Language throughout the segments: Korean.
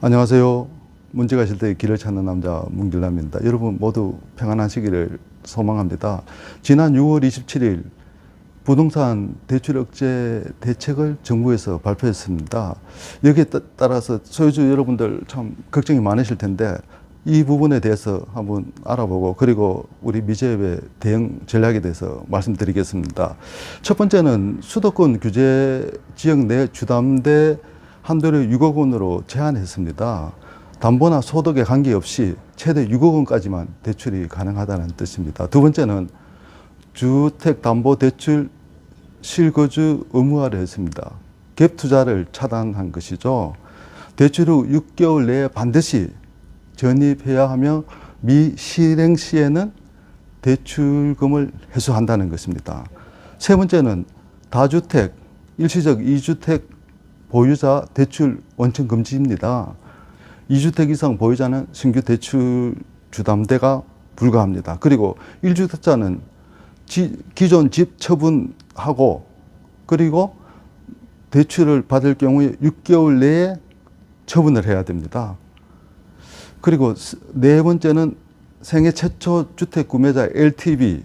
안녕하세요. 문제가 있을 때 길을 찾는 남자 문길남입니다. 여러분 모두 평안하시기를 소망합니다. 지난 6월 27일 부동산 대출 억제 대책을 정부에서 발표했습니다. 여기에 따- 따라서 소유주 여러분들 참 걱정이 많으실 텐데 이 부분에 대해서 한번 알아보고 그리고 우리 미제의 대응 전략에 대해서 말씀드리겠습니다. 첫 번째는 수도권 규제 지역 내 주담대 한도를 6억 원으로 제한했습니다. 담보나 소득에 관계없이 최대 6억 원까지만 대출이 가능하다는 뜻입니다. 두 번째는 주택담보대출 실거주 의무화를 했습니다. 갭 투자를 차단한 것이죠. 대출 후 6개월 내에 반드시 전입해야 하며 미실행 시에는 대출금을 회수한다는 것입니다. 세 번째는 다주택, 일시적 이주택 보유자 대출 원천 금지입니다. 이주택 이상 보유자는 신규 대출 주담대가 불가합니다. 그리고 일주택자는 기존 집 처분하고 그리고 대출을 받을 경우에 6개월 내에 처분을 해야 됩니다. 그리고 스- 네 번째는 생애 최초 주택 구매자 LTV,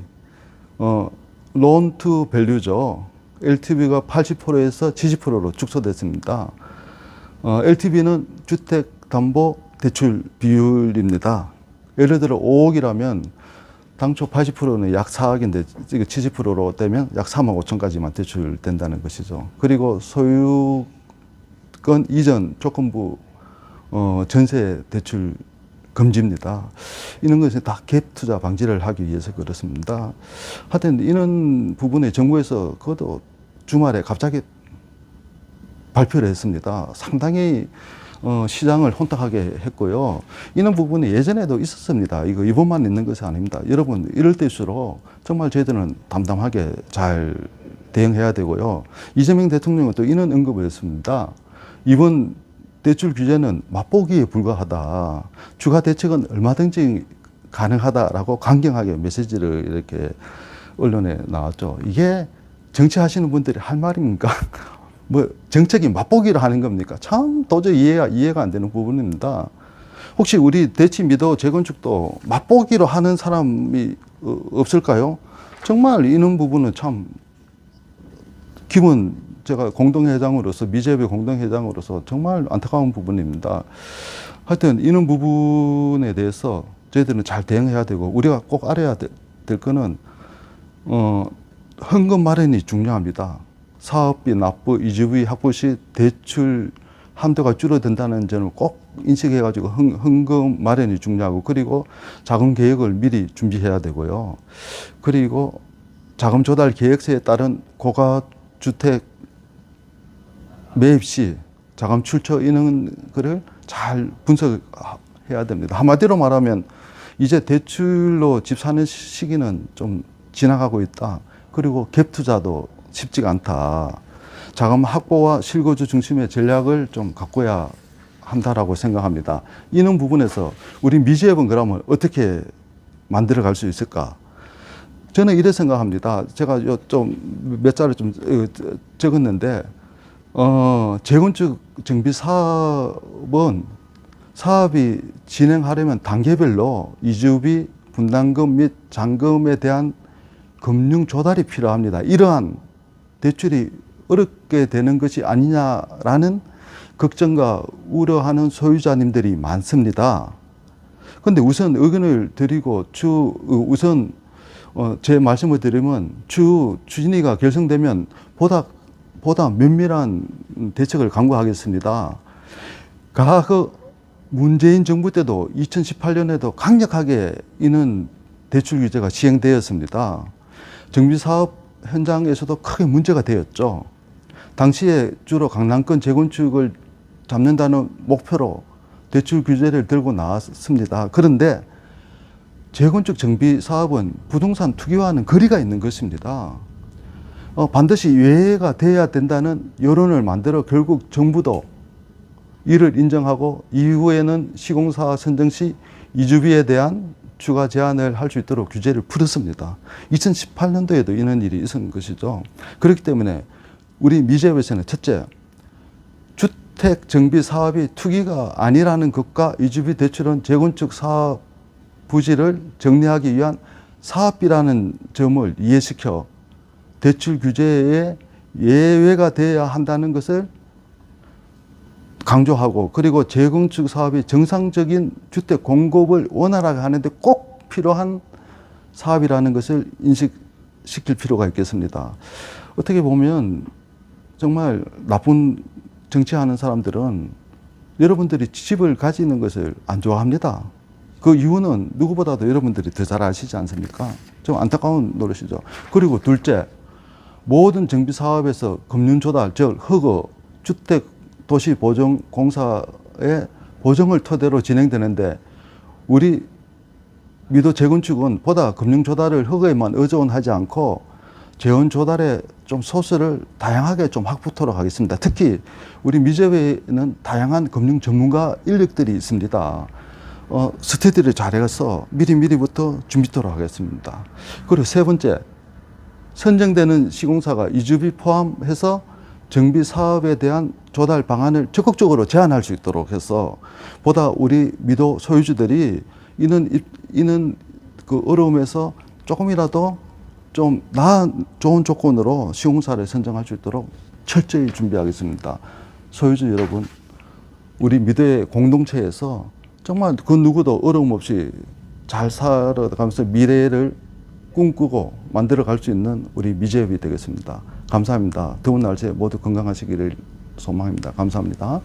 어, 론투 밸류죠. LTV가 80%에서 70%로 축소됐습니다. 어, LTV는 주택 담보 대출 비율입니다. 예를 들어 5억이라면 당초 80%는 약 4억인데 이게 70%로 되면 약 3억 5천까지만 대출된다는 것이죠. 그리고 소유권 이전 조건부 어, 전세 대출 금지입니다. 이런 것은 다갭 투자 방지를 하기 위해서 그렇습니다. 하여튼 이런 부분에 정부에서 그것도 주말에 갑자기 발표를 했습니다. 상당히 어, 시장을 혼탁하게 했고요. 이런 부분이 예전에도 있었습니다. 이거 이번만 있는 것이 아닙니다. 여러분 이럴 때일수록 정말 저희들은 담담하게 잘 대응해야 되고요. 이재명 대통령은 또 이런 언급을 했습니다. 이번 대출 규제는 맛보기에 불과하다. 추가 대책은 얼마든지 가능하다라고 강경하게 메시지를 이렇게 언론에 나왔죠. 이게 정치하시는 분들이 할 말입니까? 뭐 정책이 맛보기로 하는 겁니까? 참 도저히 이해가, 이해가 안 되는 부분입니다. 혹시 우리 대치 미도 재건축도 맛보기로 하는 사람이 어, 없을까요? 정말 이런 부분은 참 기본 제가 공동회장으로서 미제배 공동회장으로서 정말 안타까운 부분입니다. 하여튼 이런 부분에 대해서 저희들은 잘 대응해야 되고 우리가 꼭 알아야 될, 될 거는 어, 헌금 마련이 중요합니다. 사업비 납부, 이주비 확보 시 대출 한도가 줄어든다는 점을 꼭 인식해가지고 헌, 헌금 마련이 중요하고 그리고 자금 계획을 미리 준비해야 되고요. 그리고 자금 조달 계획서에 따른 고가 주택 매입 시 자금 출처 거를 잘 분석해야 됩니다. 한마디로 말하면 이제 대출로 집 사는 시기는 좀 지나가고 있다. 그리고 갭 투자도 쉽지가 않다. 자금 확보와 실거주 중심의 전략을 좀 갖고야 한다라고 생각합니다. 이런 부분에서 우리 미지앱은 그러면 어떻게 만들어 갈 수 있을까? 저는 이래 생각합니다. 제가 좀몇 자를 좀 어, 적었는데, 어, 재건축 정비 사업은 사업이 진행하려면 단계별로 이주비, 분담금 및 잔금에 대한 금융 조달이 필요합니다. 이러한 대출이 어렵게 되는 것이 아니냐라는 걱정과 우려하는 소유자님들이 많습니다. 근데 우선 의견을 드리고 주 우선 어, 제 말씀을 드리면 주 추진위가 결성되면 보다 보다 면밀한 대책을 강구하겠습니다. 과거 문재인 정부 때도 2018년에도 강력하게 이는 대출 규제가 시행되었습니다. 정비 사업 현장에서도 크게 문제가 되었죠. 당시에 주로 강남권 재건축을 잡는다는 목표로 대출 규제를 들고 나왔습니다. 그런데 재건축 정비 사업은 부동산 투기와는 거리가 있는 것입니다. 어, 반드시 외회가 돼야 된다는 여론을 만들어 결국 정부도 이를 인정하고 이후에는 시공사 선정 시 이주비에 대한 추가 제한을 할 수 있도록 규제를 풀었습니다. 2018년도에도 이런 일이 있었던 것이죠. 그렇기 때문에 우리 미제에서는 첫째, 주택 정비 사업이 투기가 아니라는 것과 이주비 대출은 재건축 사업 부지를 정리하기 위한 사업비라는 점을 이해시켜 대출 규제에 예외가 돼야 한다는 것을 강조하고 그리고 재건축 사업이 정상적인 주택 공급을 원활하게 하는데 꼭 필요한 사업이라는 것을 인식시킬 필요가 있겠습니다. 어떻게 보면 정말 나쁜 정치하는 사람들은 여러분들이 집을 가지는 것을 안 좋아합니다. 그 이유는 누구보다도 여러분들이 더 잘 아시지 않습니까? 좀 안타까운 노릇이죠. 그리고 둘째, 모든 정비 사업에서 금융 조달, 즉 허그, 주택 도시 보정 공사의 보정을 토대로 진행되는데 우리 미도 재건축은 보다 금융 조달을 허그에만 의존하지 않고 재원 조달에 좀 소스를 다양하게 좀 확보토록 하겠습니다. 특히 우리 미재회에는 다양한 금융 전문가 인력들이 있습니다. 어, 스터디를 잘해서 미리미리부터 준비토록 하겠습니다. 그리고 세 번째, 선정되는 시공사가 이주비 포함해서 정비 사업에 대한 조달 방안을 적극적으로 제안할 수 있도록 해서 보다 우리 미도 소유주들이 이는 입- 이는 그 어려움에서 조금이라도 좀 나은 좋은 조건으로 시공사를 선정할 수 있도록 철저히 준비하겠습니다. 소유주 여러분, 우리 미래의 공동체에서 정말 그 누구도 어려움 없이 잘 살아가면서 미래를 꿈꾸고 만들어 갈 수 있는 우리 미재업이 되겠습니다. 감사합니다. 더운 날씨에 모두 건강하시기를 소망합니다. 감사합니다.